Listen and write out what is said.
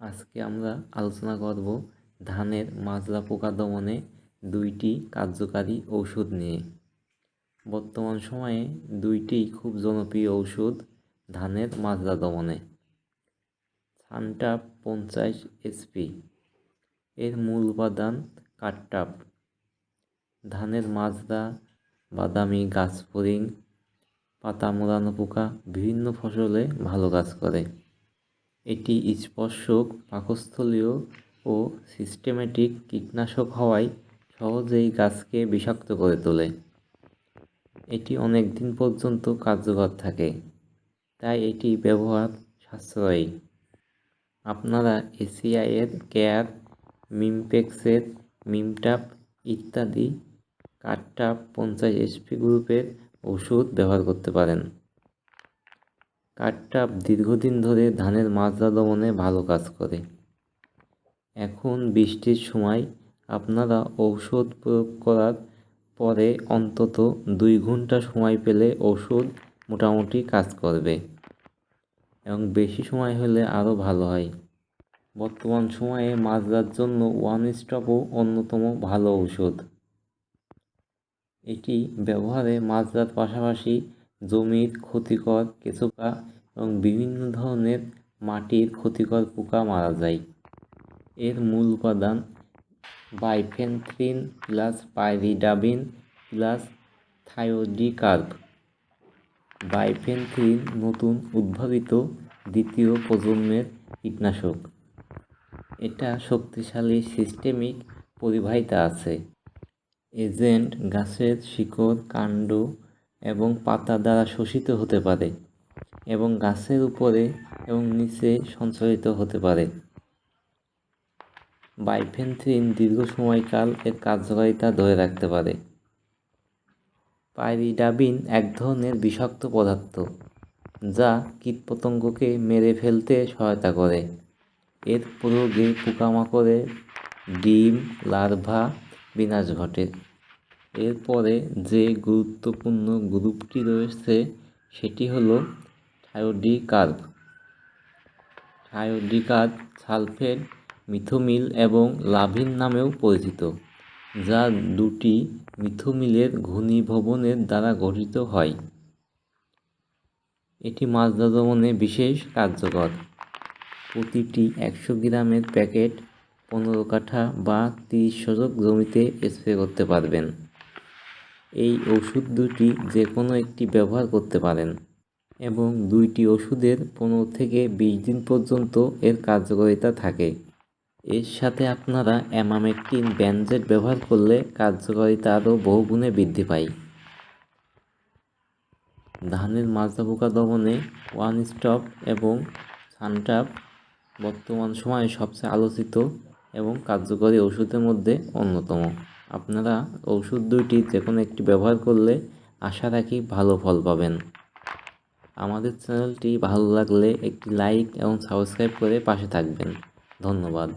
আজকে আমরা আলোচনা করব ধানের মাজরা পোকা দমনে দুইটি কার্যকারী ঔষধ নিয়ে। বর্তমান সময়ে দুইটিই খুব জনপ্রিয় ঔষধ ধানের মাজরা দমনে। সানটাপ পঞ্চাশ এসপি এর মূল উপাদান কাঠটাপ ধানের মাজরা, বাদামি, গাছ ফড়িং পাতা মোড়ানো পোকা বিভিন্ন ফসলে ভালো কাজ করে। এটি স্পর্শক, পাকস্থলীয় ও সিস্টেমেটিক কীটনাশক হওয়ায় সহজেই গাছকে বিষাক্ত করে তোলে। এটি অনেক দিন পর্যন্ত কার্যকর থাকে, তাই এটি ব্যবহার সাশ্রয়ী। আপনারা এসিআইয়ের কেয়ার মিমপেক্সের মিমটাপ ইত্যাদি কাঠটাপ পঞ্চাশ এসপি গ্রুপের ওষুধ ব্যবহার করতে পারেন। কাঠটাপ দীর্ঘদিন ধরে ধানের মাজরা দমনে ভালো কাজ করে। এখন বৃষ্টির সময় আপনারা ঔষধ প্রয়োগ করার পরে অন্তত দুই ঘণ্টা সময় পেলে ওষুধ মোটামুটি কাজ করবে এবং বেশি সময় হলে আরও ভালো হয়। বর্তমান সময়ে মাজরার জন্য ওয়ান স্টপও অন্যতম ভালো ঔষধ। এটি ব্যবহারে মাজরার পাশাপাশি জমির ক্ষতিকর কেঁচোকা এবং বিভিন্ন ধরনের মাটির ক্ষতিকর পোকা মারা যায়। এর মূল উপাদান bifenthrin plus pyridaben plus thiodicarb bifenthrin নতুন উদ্ভাবিত দ্বিতীয় প্রজন্মের কীটনাশক। এটা শক্তিশালী সিস্টেমিক পরিবাহিতা আছে। এজেন্ট গাছের শিকড়, কাণ্ড এবং পাতা দ্বারা শোষিত হতে পারে এবং গাছের উপরে এবং নিচে সঞ্চারিত হতে পারে। বাইফেনথ্রিন দীর্ঘ সময়কাল এর কার্যকারিতা ধরে রাখতে পারে। পাইরিডাবিন এক ধরনের বিষাক্ত পদার্থ, যা কীটপতঙ্গকে মেরে ফেলতে সহায়তা করে। এর প্রয়োগে পোকামাকড়ের ডিম, লার্ভা, বিনাশ ঘটে। এরপরে যে গুরুত্বপূর্ণ গ্রুপটি রয়েছে, সেটি হলো থায়োডিকার্ব। থায়োডিকার্ব সালফেট, মিথোমিল এবং লাভিন নামেও পরিচিত, যা দুটি মিথোমিলের ঘনীভবনের দ্বারা গঠিত হয়। এটি মাজরা দমনে বিশেষ কার্যকর। প্রতিটি একশো গ্রামের প্যাকেট পনেরো কাঠা বা তিরিশ শতক জমিতে স্প্রে করতে পারবেন। এই ওষুধ দুটি যে কোনো একটি ব্যবহার করতে পারেন এবং দুইটি ওষুধের পনেরো থেকে বিশ দিন পর্যন্ত এর কার্যকারিতা থাকে। এর সাথে আপনারা অ্যামামেকটিন ব্যানজেট ব্যবহার করলে কার্যকারিতা আরও বহুগুণে বৃদ্ধি পায়। ধানের মাজরা পোকা দমনে ওয়ান স্টপ এবং সানটাপ বর্তমান সময়ে সবচেয়ে আলোচিত এবং কার্যকরী ওষুধের মধ্যে অন্যতম। আপনারা ওষুধ দুইটি যে কোনো একটি ব্যবহার করলে আশা রাখি ভালো ফল পাবেন। আমাদের চ্যানেলটি ভালো লাগলে একটি লাইক এবং সাবস্ক্রাইব করে পাশে থাকবেন। ধন্যবাদ।